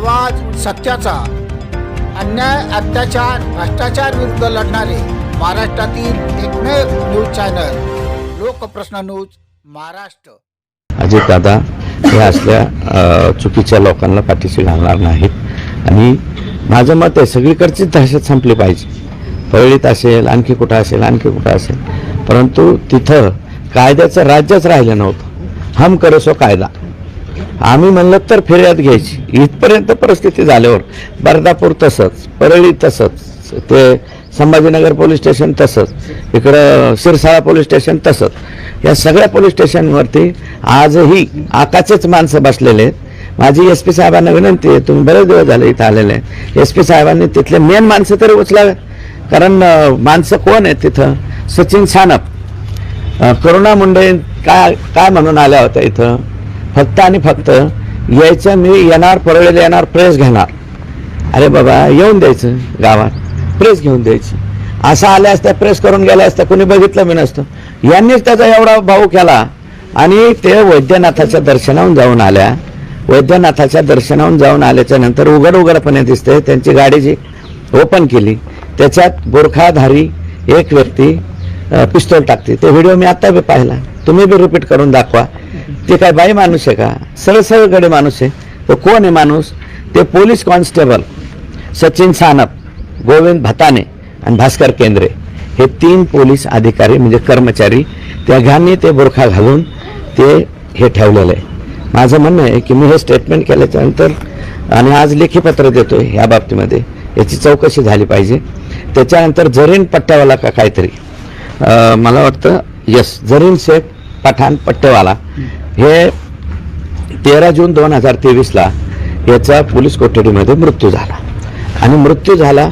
आवाज सत्याचा. अन्याय अत्याचार भ्रष्टाचार विरुद्ध लढणारे महाराष्ट्रातील एकमेव news channel Lokprashna news Maharashtra. Ajit Dada हे असल्या चुकीच्या लोकांना पाठीशी घालणार नाहीत. आणि माझं मत आहे सगळीकडचीच दहशत संपली पाहिजे. पळीत असेल आणखी कुठं असेल आणखी कुठं असेल. परंतु तिथं कायद्याचं राज्यच राहिलं नव्हतं. हम करसो कायदा. आम्ही म्हणलं तर फिर्याद घ्यायची. इथपर्यंत परिस्थिती झाल्यावर बर्दापूर तसंच परळी तसंच ते संभाजीनगर पोलीस स्टेशन तसंच इकडं शिरसाळा पोलीस स्टेशन तसंच. या सगळ्या पोलीस स्टेशनवरती आजही आकाचेच माणसं बसलेले आहेत. माझी एस पी साहेबांना विनंती आहे तुम्ही बरेच दिवस झाले इथं आलेले आहे एस पी साहेबांनी तिथले मेन माणसं तरी उचलावे. कारण माणसं कोण आहेत तिथं? सचिन सानप. करुणा मुंडे काय काय म्हणून आल्या होत्या इथं? फक्त आणि फक्त यायचं मी येणार परळीला येणार प्रेस घेणार. अरे बाबा येऊन द्यायचं गावात. प्रेस घेऊन द्यायची. असं आल्या असत्या प्रेस करून गेल्या असत्या कोणी बघितलं मी नसतं. यांनीच त्याचा एवढा भाऊ केला. आणि ते वैद्यनाथाच्या दर्शनाहून जाऊन आल्या. वैद्यनाथाच्या दर्शनाहून जाऊन आल्याच्यानंतर उघड उघडपणे दिसते त्यांची गाडी जी ओपन केली त्याच्यात गोरखाधारी एक व्यक्ती पिस्तोल टाकते. ते व्हिडिओ मी आत्ता पाहिला. तुम्ही बी रिपीट करून दाखवा. ते काय बाई माणूस आहे का? सरळ सरळ गडे माणूस आहे. तो कोण आहे माणूस? ते पोलीस कॉन्स्टेबल सचिन सानप गोविंद भताने आणि भास्कर केंद्रे. हे तीन पोलीस अधिकारी म्हणजे कर्मचारी त्या घाणी ते बुरखा घालून ते हे ठेवलेलं आहे. माझं म्हणणं आहे की मी हे स्टेटमेंट केल्याच्यानंतर आणि आज लेखीपत्र देतो आहे ह्या बाबतीमध्ये. याची चौकशी झाली पाहिजे. त्याच्यानंतर जरीन पट्ट्यावाला का काहीतरी. मला वाटतं यस जरीन शेख पठाण पट्टेवाला. हे तेरा जून दोन हजार तेवीसला याचा पोलीस कोठडीमध्ये मृत्यू झाला. आणि मृत्यू झाला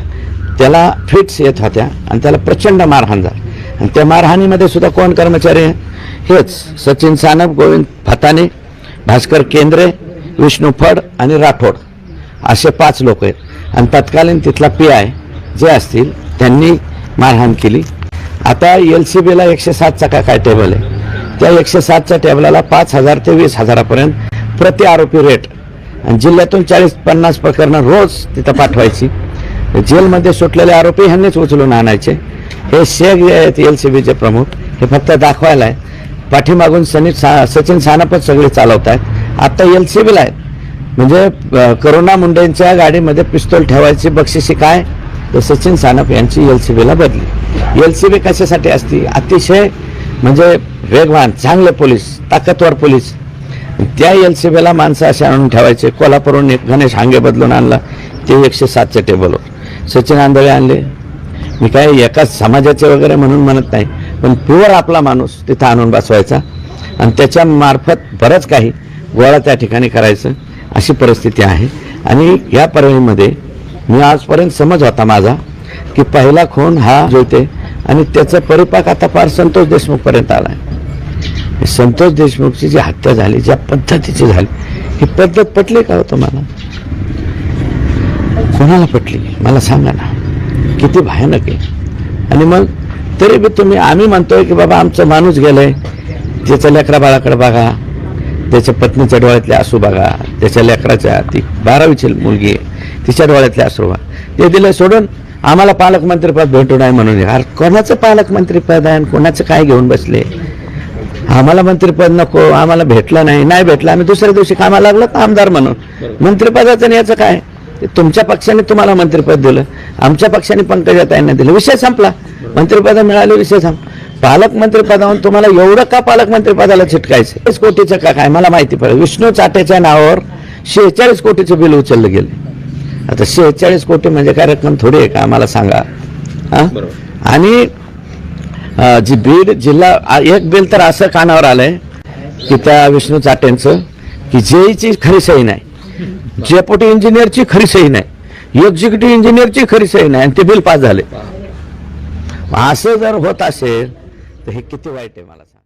त्याला फिट्स येत होत्या आणि त्याला प्रचंड मारहाण झाली. आणि त्या मारहाणीमध्ये सुद्धा कोण कर्मचारी आहे? हेच सचिन सानप गोविंद फताने भास्कर केंद्रे विष्णू फड आणि राठोड असे पाच लोक आहेत. आणि तत्कालीन तिथला पी आय जे असतील त्यांनी मारहाण केली. आता एल सी बीला एकशे सातचा काय काय टेबल आहे? त्या एकशे सातच्या टेबलाला पाच हजार ते वीस हजारापर्यंत प्रति आरोपी रेट आणि जिल्ह्यातून चाळीस पन्नास प्रकरणं रोज तिथं पाठवायची. जेलमध्ये सुटलेले आरोपी ह्यांनीच उचलून आणायचे. हे शेख जे आहेत एल सी बीचे प्रमुख हे फक्त दाखवायला आहे. पाठीमागून सनी सा सचिन सानपच सगळे चालवत आहेत आत्ता एल सी बीला आहेत. म्हणजे करुणा मुंडेंच्या गाडीमध्ये पिस्तूल ठेवायची बक्षिशी काय? तर सचिन सानप यांची एल सी बीला बदली. एल सी बी कशासाठी असती? अतिशय म्हणजे वेगवान चांगले पोलीस ताकदवर पोलीस. त्या एल सी बीला माणसं असे आणून ठेवायचे. कोल्हापूरहून एक गणेश हांगे बदलून आणला. ते एकशे सातच्या टेबलवर सचिन आंधळे आणले. मी काय एकाच समाजाचे वगैरे म्हणून म्हणत नाही पण प्युअर आपला माणूस तिथं आणून बसवायचा. आणि त्याच्यामार्फत बरंच काही गोळा त्या ठिकाणी करायचं. अशी परिस्थिती आहे. आणि या परळीमध्ये मी आजपर्यंत समज होता माझा की पहिला खून हा जोते आणि त्याचा परिपाक आता फार संतोष देशमुखपर्यंत आला आहे संतोष देशमुखची जी हत्या झाली ज्या पद्धतीची झाली ही पद्धत पटली का हो तुम्हाला? कोणाला पटली? मला सांगा ना. किती भयानक आहे. आणि मग तरी बी तुम्ही आम्ही म्हणतोय की बाबा आमचं माणूस गेलंय त्याच्या लेकरा बाळाकडे बघा त्याच्या पत्नीच्या डोळ्यातले आसू बघा त्याच्या लेकराच्या ती बारावीची मुलगी आहे तिच्या डोळ्यातले आसू बघा. ते दिलं सोडून आम्हाला पालकमंत्रीपद भेटू नाही म्हणून. अरे कोणाचं पालकमंत्रीपद आहे आणि कोणाचं काय घेऊन बसले? आम्हाला मंत्रिपद नको आम्हाला भेटलं नाही नाही भेटलं. आम्ही दुसऱ्या दिवशी कामाला लागलो तर आमदार म्हणून. मंत्रिपदाचं आणि याचं काय? तुमच्या पक्षाने तुम्हाला मंत्रिपद दिलं. आमच्या पक्षाने पंकजाताईंना दिलं. विषय संपला. मंत्रिपद मिळाले विषय संप पालकमंत्रीपदावरून तुम्हाला एवढं का पालकमंत्रीपदाला चिटकायचं? कोटीचं का काय? मला माहिती पडेल. विष्णू चाटेच्या नावावर शेहेचाळीस कोटीचं बिल उचललं गेलं. आता शेहेचाळीस कोटी म्हणजे काय रक्कम थोडी आहे का? आम्हाला सांगा. हा? आणि जी बीड जिल्हा एक बिल तर असं कानावर आलंय की त्या विष्णू चाटेंचं की जेईची खरी सही नाही. जेपोटी इंजिनियरची खरी सही नाही. एक्झिक्युटिव्ह इंजिनियरची खरी सही नाही. आणि ते बिल पास झाले. असं जर होत असेल तर हे किती वाईट आहे मला सांग.